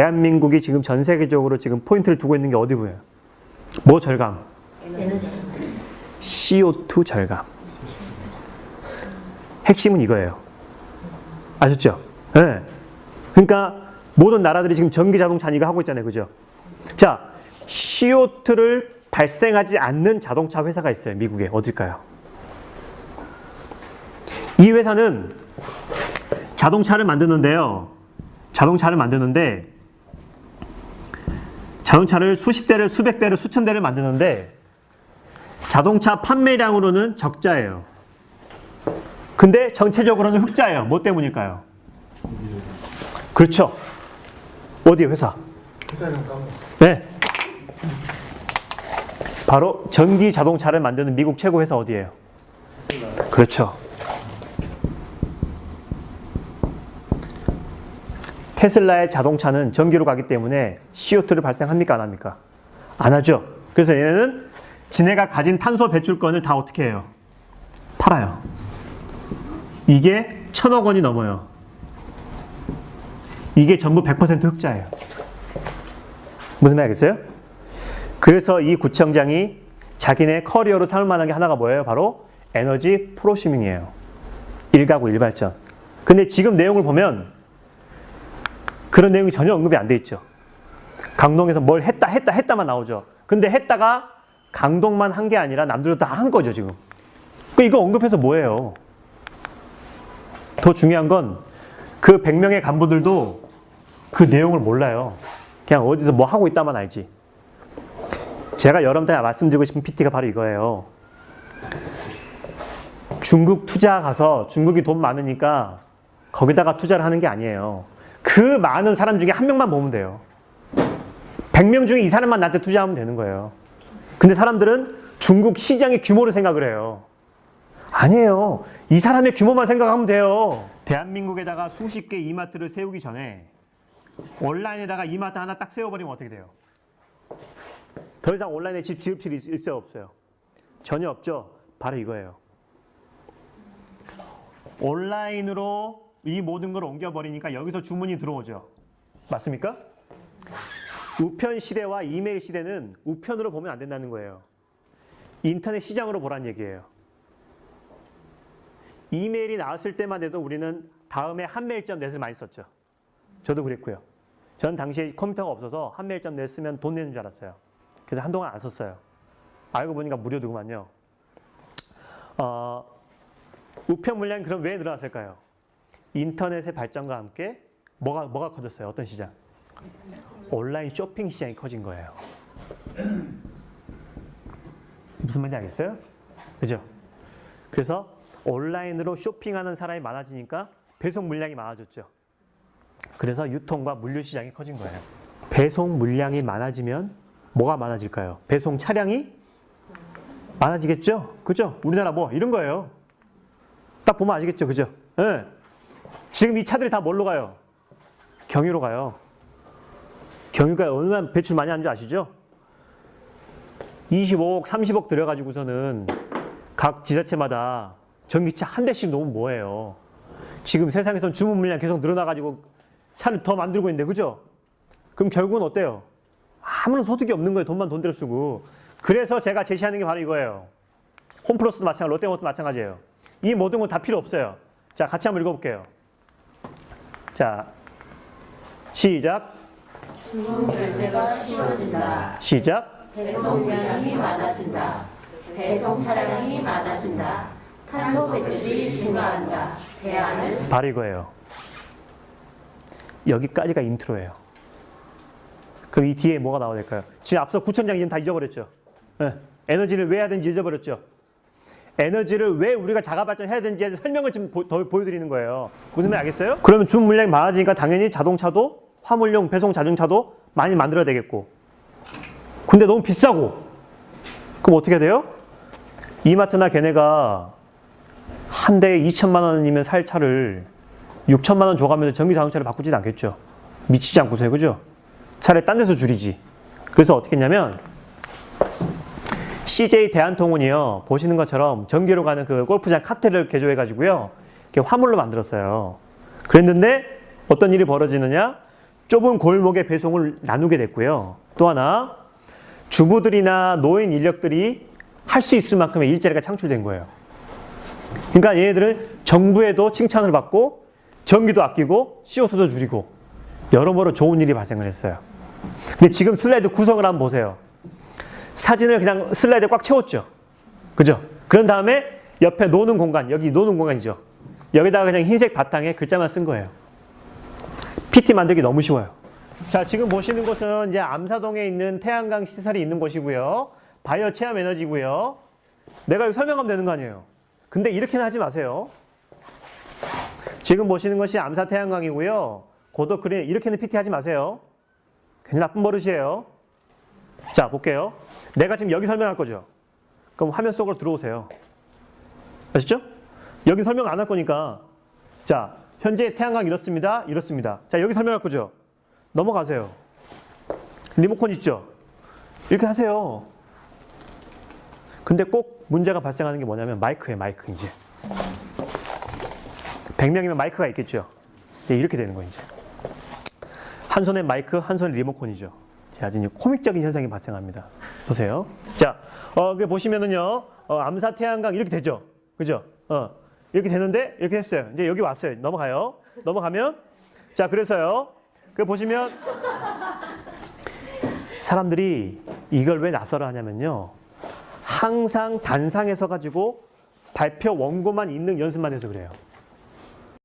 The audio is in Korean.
대한민국이 지금 전 세계적으로 지금 포인트를 두고 있는 게 어디 보여요? 뭐 절감? 에너지. CO2 절감. 핵심은 이거예요. 아셨죠? 네. 그러니까 모든 나라들이 지금 전기 자동차 이거 하고 있잖아요. 그죠? 자, CO2를 발생하지 않는 자동차 회사가 있어요. 미국에. 어딜까요? 이 회사는 자동차를 만드는데요. 자동차를 만드는데 자동차를 수십 대를 수백 대를 수천 대를 만드는데 자동차 판매량으로는 적자예요. 근데 전체적으로는 흑자예요. 뭐 때문일까요? 그렇죠. 어디 회사? 네. 바로 전기 자동차를 만드는 미국 최고 회사 어디예요? 그렇죠. 테슬라의 자동차는 전기로 가기 때문에 CO2를 발생합니까? 안 합니까? 안 하죠. 그래서 얘네는 지네가 가진 탄소 배출권을 다 어떻게 해요? 팔아요. 이게 천억 원이 넘어요. 이게 전부 100% 흑자예요. 무슨 말 알겠어요? 그래서 이 구청장이 자기네 커리어로 삼을 만한 게 하나가 뭐예요? 바로 에너지 프로슈밍이에요. 일가구 일발전. 근데 지금 내용을 보면 그런 내용이 전혀 언급이 안 돼 있죠. 강동에서 뭘 했다 했다 했다만 나오죠. 근데 했다가 강동만 한 게 아니라 남들도 다 한 거죠, 지금. 그 이거 언급해서 뭐예요? 더 중요한 건 그 100명의 간부들도 그 내용을 몰라요. 그냥 어디서 뭐 하고 있다만 알지. 제가 여러분한테 말씀드리고 싶은 PT가 바로 이거예요. 중국 투자 가서 중국이 돈 많으니까 거기다가 투자를 하는 게 아니에요. 그 많은 사람 중에 한 명만 보면 돼요. 100명 중에 이 사람만 나한테 투자하면 되는 거예요. 근데 사람들은 중국 시장의 규모를 생각을 해요. 아니에요. 이 사람의 규모만 생각하면 돼요. 대한민국에다가 수십 개 이마트를 세우기 전에 온라인에다가 이마트 하나 딱 세워버리면 어떻게 돼요? 더 이상 온라인에 집 지을 필요 있- 있어요 없어요? 전혀 없죠. 바로 이거예요. 온라인으로 이 모든 걸 옮겨버리니까 여기서 주문이 들어오죠. 맞습니까? 우편 시대와 이메일 시대는 우편으로 보면 안 된다는 거예요. 인터넷 시장으로 보란 얘기예요. 이메일이 나왔을 때만 해도 우리는 다음에 한메일.net을 많이 썼죠. 저도 그랬고요. 전 당시에 컴퓨터가 없어서 한메일.net 쓰면 돈 내는 줄 알았어요. 그래서 한동안 안 썼어요. 알고 보니까 무료더구만요. 어, 우편 물량이 그럼 왜 늘어났을까요? 인터넷의 발전과 함께 뭐가 뭐가 커졌어요? 어떤 시장? 온라인 쇼핑 시장이 커진 거예요. 무슨 말인지 알겠어요? 그죠? 그래서 온라인으로 쇼핑하는 사람이 많아지니까 배송 물량이 많아졌죠. 그래서 유통과 물류 시장이 커진 거예요. 배송 물량이 많아지면 뭐가 많아질까요? 배송 차량이 많아지겠죠? 그죠? 우리나라 뭐 이런 거예요. 딱 보면 아시겠죠? 그죠? 예. 지금 이 차들이 다 뭘로 가요? 경유로 가요. 경유가 얼마나 배출 많이 하는 줄 아시죠? 25억, 30억 들여가지고서는 각 지자체마다 전기차 한 대씩 놓으면 뭐예요? 지금 세상에선 주문 물량 계속 늘어나가지고 차를 더 만들고 있는데, 그죠? 그럼 결국은 어때요? 아무런 소득이 없는 거예요. 돈만 돈대로 쓰고. 그래서 제가 제시하는 게 바로 이거예요. 홈플러스도 마찬가지, 롯데모터도 마찬가지예요. 이 모든 건 다 필요 없어요. 자, 같이 한번 읽어볼게요. 자, 시작, 주문 결제가 쉬워진다. 시작. 배송량이 많아진다. 배송 차량이 많아진다. 탄소 배출이 증가한다. 대안은 바로 이거예요. 여기까지가 인트로예요. 그럼 이 뒤에 뭐가 나와야 될까요? 지금 앞서 구청장 이름 다 잊어버렸죠. 예. 에너지를 왜 해야 되는지 잊어버렸죠. 에너지를 왜 우리가 자가 발전해야 되는지 설명을 지금 보, 더 보여드리는 거예요. 무슨 말 알겠어요? 그러면 준 물량이 많아지니까 당연히 자동차도 화물용 배송 자동차도 많이 만들어야 되겠고. 근데 너무 비싸고. 그럼 어떻게 돼요? 이마트나 걔네가 한 대에 2천만 원이면 살 차를 6천만 원 줘가면서 전기 자동차를 바꾸지는 않겠죠. 미치지 않고서요, 그죠? 차라리 딴 데서 줄이지. 그래서 어떻게 했냐면 CJ 대한통운이요 보시는 것처럼 전기로 가는 그 골프장 카트를 개조해 가지고요 이렇게 화물로 만들었어요. 그랬는데 어떤 일이 벌어지느냐? 좁은 골목의 배송을 나누게 됐고요. 또 하나 주부들이나 노인 인력들이 할 수 있을 만큼의 일자리가 창출된 거예요. 그러니까 얘네들은 정부에도 칭찬을 받고 전기도 아끼고 CO2도 줄이고 여러모로 좋은 일이 발생을 했어요. 근데 지금 슬라이드 구성을 한번 보세요. 사진을 그냥 슬라이드에 꽉 채웠죠. 그죠? 그런 다음에 옆에 노는 공간, 여기 노는 공간이죠. 여기다가 그냥 흰색 바탕에 글자만 쓴 거예요. PT 만들기 너무 쉬워요. 자, 지금 보시는 곳은 이제 암사동에 있는 태양광 시설이 있는 곳이고요. 바이오 체험 에너지고요. 내가 이거 설명하면 되는 거 아니에요. 근데 이렇게는 하지 마세요. 지금 보시는 것이 암사 태양광이고요. 고도 크린 이렇게는 PT 하지 마세요. 괜히 나쁜 버릇이에요. 자, 볼게요. 내가 지금 여기 설명할 거죠. 그럼 화면 속으로 들어오세요. 아시죠? 여기 설명 안 할 거니까. 자, 현재 태양광 이렇습니다. 이렇습니다. 자, 여기 설명할 거죠. 넘어가세요. 리모컨 있죠? 이렇게 하세요. 근데 꼭 문제가 발생하는 게 뭐냐면 마이크예요, 마이크 이제. 100명이면 마이크가 있겠죠. 이제 이렇게 되는 거예요, 이제. 한 손에 마이크, 한 손에 리모컨이죠. 자, 아주 코믹적인 현상이 발생합니다. 보세요. 자, 어, 그 보시면은요, 어, 암사 태양광 이렇게 되죠. 그죠? 어, 이렇게 되는데, 이렇게 했어요. 이제 여기 왔어요. 넘어가요. 넘어가면, 자, 그래서요. 그 보시면, 사람들이 이걸 왜 낯설어 하냐면요. 항상 단상에 서 가지고 발표 원고만 읽는 연습만 해서 그래요.